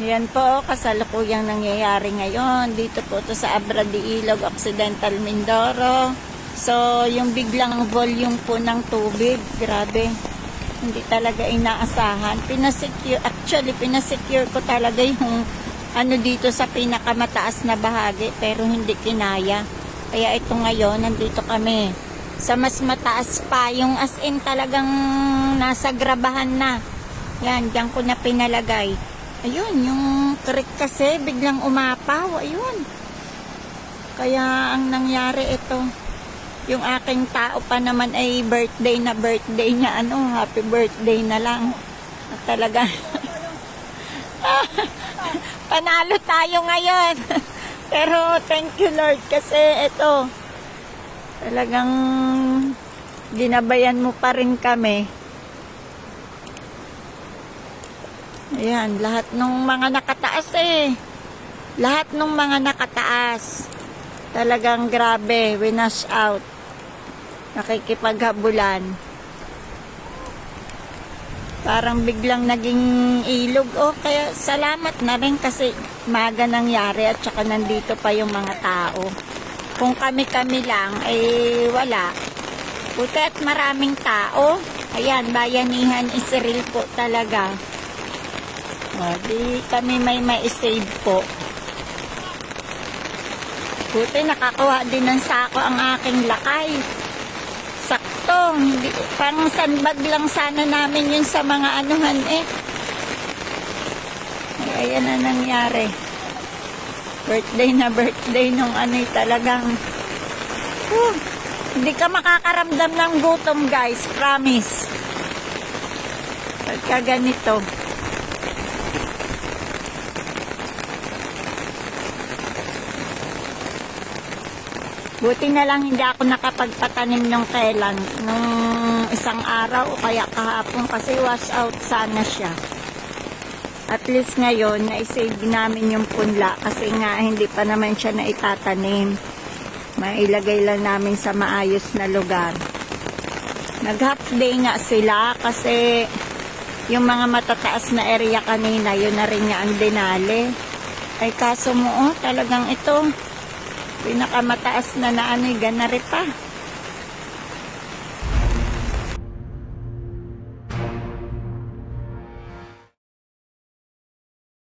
Yan po, kasalukuyang nangyayari ngayon. Dito po to sa Abra de Ilog, Occidental Mindoro. So, yung biglang volume po ng tubig, grabe. Hindi talaga inaasahan. Pinasecure, actually, pinasecure ko talaga yung ano dito sa pinakamataas na bahagi, pero hindi kinaya. Kaya ito ngayon, nandito kami. Sa mas mataas pa, yung as in talagang nasa grabahan na. Yan, diyan ko na pinalagay. Ayun, yung creek kasi biglang umapaw. Ayun. Kaya ang nangyari ito, yung aking tao pa naman ay birthday na birthday niya. Ano, happy birthday na lang. At talaga, panalo tayo ngayon. Pero thank you Lord kasi ito, talagang ginabayan mo pa rin kami. Ayan, lahat ng mga nakataas eh. Lahat ng mga nakataas. Talagang grabe, winash out. Nakikipaghabulan. Parang biglang naging ilog. O, kaya salamat na rin kasi maga nangyari at saka nandito pa yung mga tao. Kung kami-kami lang, eh wala. Buti at maraming tao. Ayan, bayanihan Israel po talaga. O, di kami may mai-save po. Buti nakakuha din ng sako ang aking lakay. Sakto. Pang sandbag lang sana namin yun sa mga anuhan eh. Ay, ayan na nangyari. Birthday na birthday nung ano eh, talagang Whew, hindi ka makakaramdam ng gutom guys. Promise. Pagka ganito. Buti na lang hindi ako nakapagpatanim ng kailan nung isang araw o kaya kahapon kasi wash out sana siya. At least ngayon, na-save namin yung punla kasi nga hindi pa naman siya naitatanim. Mailagay lang namin sa maayos na lugar. Nag-half day nga sila kasi yung mga matataas na area kanina, yun na rin nga ang dinali. Ay kaso mo, oh, talagang ito, pinakamataas na na ano, ganari pa.